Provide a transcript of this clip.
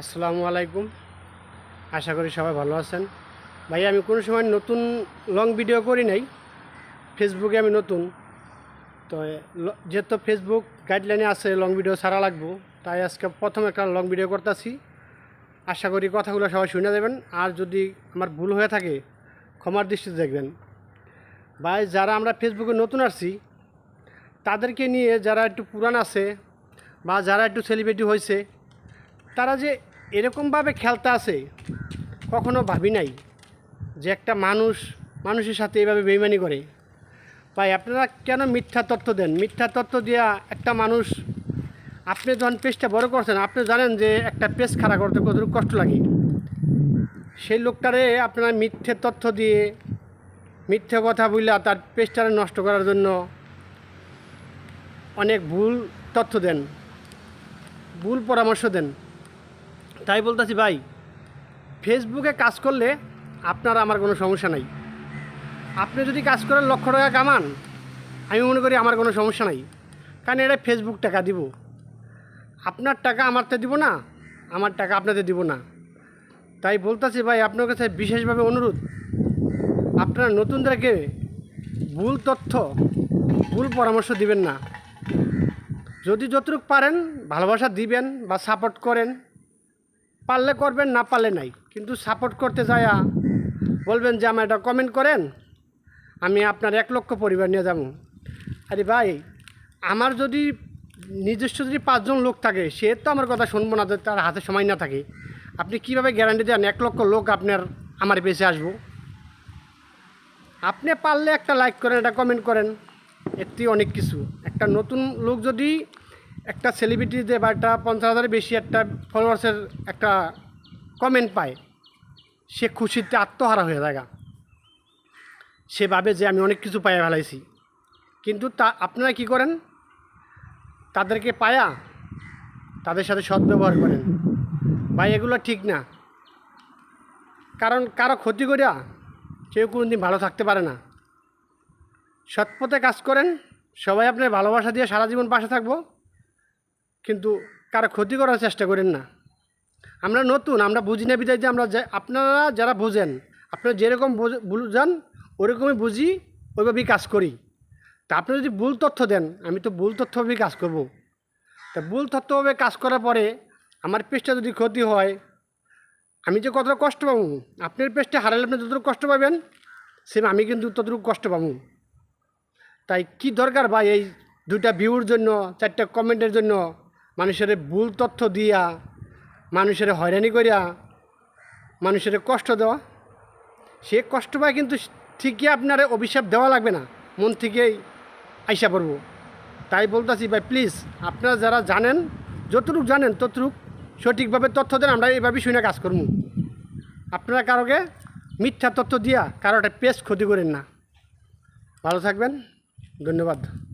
আসসালামু আলাইকুম। আশা করি সবাই ভালো আছেন। ভাই, আমি কোনো সময় নতুন লং ভিডিও করি নাই। ফেসবুকে আমি নতুন। তো যেহেতু ফেসবুক গাইডলাইনে আছে লং ভিডিও ছাড়া লাগবো, তাই আজকে প্রথম একটা লং ভিডিও করতেছি। আশা করি কথাগুলো সবাই শুনে দেবেন আর যদি আমার ভুল হয়ে থাকে, ক্ষমার দৃষ্টিতে দেখবেন। ভাই, যারা আমরা ফেসবুকে নতুন আসছি, তাদেরকে নিয়ে যারা একটু পুরান আছে, বা যারা একটু সেলিব্রিটি হয়েছে তারা যে এরকমভাবে খেলতে আছে কখনো ভাবি নাই যে একটা মানুষ, মানুষের সাথে এভাবে বেইমানি করে। ভাই, আপনারা কেন মিথ্যা তথ্য দেন? মিথ্যা তথ্য দেওয়া একটা মানুষ, আপনি যখন পেজটা বড় করছেন, আপনি জানেন যে একটা পেজ খাড়া করতে কতটুকু কষ্ট লাগে। সেই লোকটারে আপনারা মিথ্যে তথ্য দিয়ে, মিথ্যে কথা বললা তার পেজটারে নষ্ট করার জন্য অনেক ভুল তথ্য দেন, ভুল পরামর্শ দেন। তাই বলতেছি, ভাই ফেসবুকে কাজ করলে আপনার আমার কোনো সমস্যা নাই। আপনি যদি কাজ করেন লক্ষ টাকা কামান, আমি মনে করি আমার কোনো সমস্যা নাই। কারণ এটা ফেসবুক টাকা দিব। আপনার টাকা আমারতে দিব না, আমার টাকা আপনাদের দিব না। তাই বলতেছি, ভাই, আপনার কাছে বিশেষভাবে অনুরোধ, আপনারা নতুনদেরকে ভুল তথ্য, ভুল পরামর্শ দিবেন না। যদি যতটুকু পারেন, ভালোবাসা দিবেন বা সাপোর্ট করেন পারলে করবেন, না পারলে নাই। কিন্তু সাপোর্ট করতে যায়া বলবেন যে আমার এটা কমেন্ট করেন, আমি আপনার এক লক্ষ পরিবার নিয়ে যাব। আরে ভাই, আমার যদি নিজস্ব যদি পাঁচজন লোক থাকে, সে তো আমার কথা শুনব না তার হাতে সময় না থাকে। আপনি কীভাবে গ্যারান্টি দেন, এক লক্ষ লোক আপনার, আমার পেছে আসব? আপনি পারলে একটা লাইক করেন, একটা কমেন্ট করেন এতে অনেক কিছু। একটা নতুন লোক যদি একটা সেলিব্রিটিতে বা একটা পঞ্চাশ হাজারের বেশি একটা ফলোয়ার্সের একটা কমেন্ট পায়, সে খুশিতে আত্মহারা হয়ে যায় সে ভাবে যে আমি অনেক কিছু পাইয়া ফেলাইছি। কিন্তু তা আপনারা কি করেন? তাদেরকে পায়া তাদের সাথে সদ্ব্যবহার করেন। ভাই, এগুলো ঠিক না। কারণ কারও ক্ষতি করিয়া কেউ কোনো দিন ভালো থাকতে পারে না। সৎপথে কাজ করেন। সবাই আপনার ভালোবাসা দিয়ে সারা জীবন পাশে থাকব। কিন্তু কারও ক্ষতি করার চেষ্টা করেন না। আমরা নতুন, আমরা বুঝি না বিদায় যে আমরা আপনারা যারা বোঝেন, আপনারা যেরকম বোঝ- বুঝান, ওরকমই বুঝি, ওইভাবেই কাজ করি। তা আপনি যদি ভুল তথ্য দেন, আমি তো ভুল তথ্যভাবেই কাজ করব। তা ভুল তথ্যভাবে কাজ করার পরে আমার পেজটা যদি ক্ষতি হয়, আমি যে কতটা কষ্ট পাবো? আপনার পেজটা হারালে আপনি যতটুকু কষ্ট পাবেন, সেম আমি কিন্তু ততটুকু কষ্ট পাবো। তাই কি দরকার ভাই এই দুটা ভিউর জন্য, চারটা কমেন্টের জন্য? মানুষের ভুল তথ্য দিয়া, মানুষের হয়রানি করিয়া, মানুষের কষ্ট দেওয়া। সে কষ্ট পায় কিন্তু ঠিকই আপনার অভিশাপ দেওয়া লাগবে না। মন থেকেই আইসা পড়ব। তাই বলতেছি, ভাই প্লিজ আপনারা যারা জানেন, যতটুকু জানেন ততটুক সঠিকভাবে তথ্য দেন, আমরা এইভাবেই শুনে কাজ করব। আপনারা কারোকে মিথ্যা তথ্য দিয়া কারও একটা পেজ ক্ষতি করেন না। ভালো থাকবেন। ধন্যবাদ।